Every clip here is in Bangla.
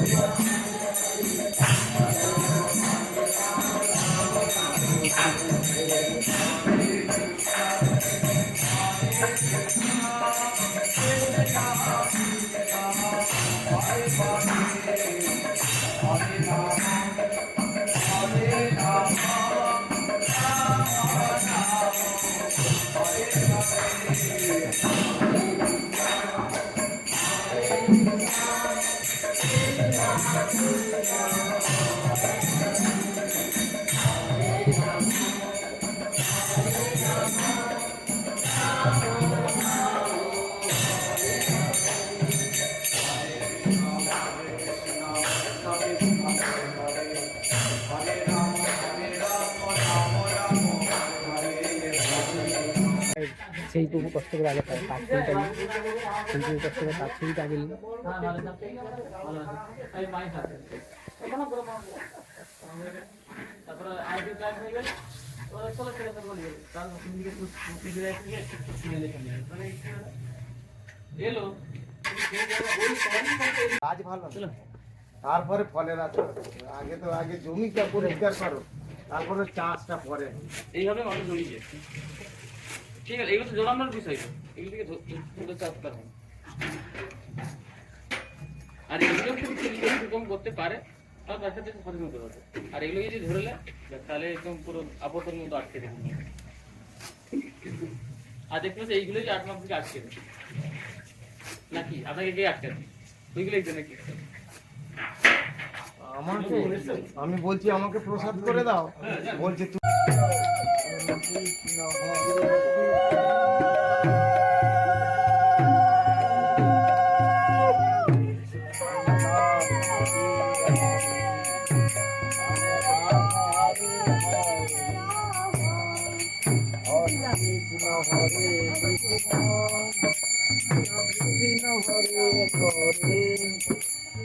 Bye. সেইটুকু কষ্ট করে আগে পাই তার ছবিটা নিই সেইটুকু কষ্ট করে তার ছবিটা আগে হয়ে মানে কাজ ভালো না। তারপরে ফলের আছে আগে তো আগে জমিটা পরিষ্কার করো তারপরে চাষটা পরে এইভাবে মানুষ জড়িয়ে ঠিক আছে এগুলো তো জড়ানোর বিষয়। এগুলো থেকে ধরে হয়। আর এগুলো কিন্তু কম করতে পারে তার হতে পারে। আর এগুলো যদি ধরে নেয় তাহলে একদম পুরো আপদের মতো আটকে দেবে। আর দেখতে পাচ্ছি এইগুলো যে আট আটকে দেবে। নাকি? আপনাকে কে আটকে দেবে ওইগুলোই তো নাকি? আমাকে আমি বলছি আমাকে প্রসাদ করে দাও। বলছে তুমি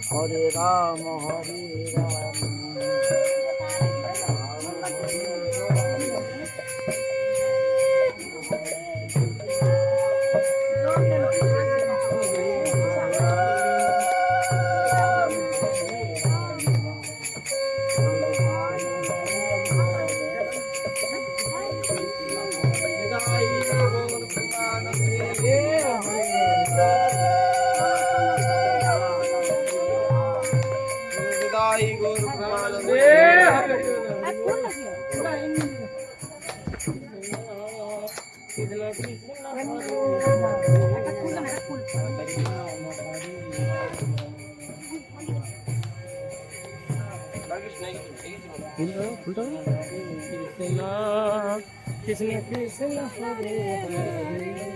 হরে রাম হরে Ram 불러요? 불러요? Krishna Krishna Hare Hare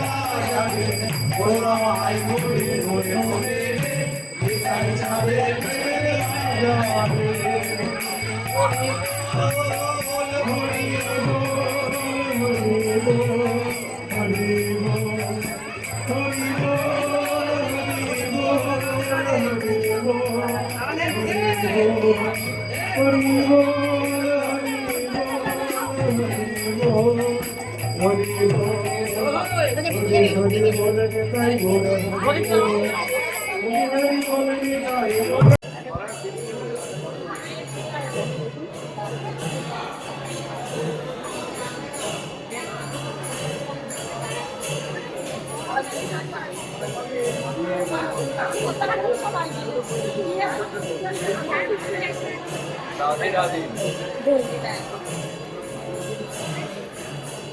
যাবে ওরা আই করে ধরে ধরে এটাই যাবে যাবে হরি হরি হরি Hare Hare 네.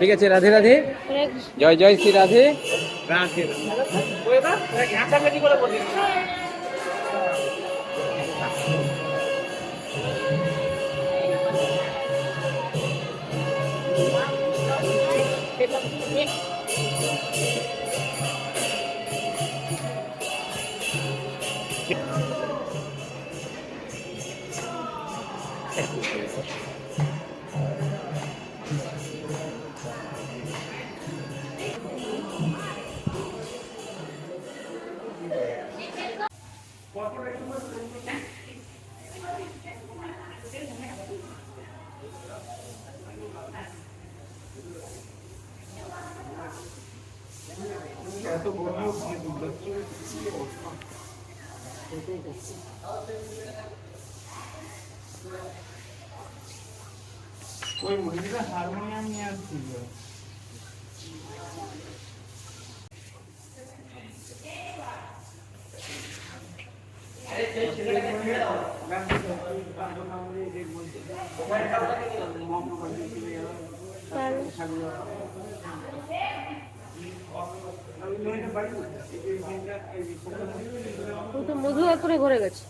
ঠিক আছে রাধে রাধে জয় জয় শ্রী রাধে Thank you. ওই মহিলা হারমোনিয়াম নিয়ে আসছিল Thank you. তো মধু করে ঘরে গেছে।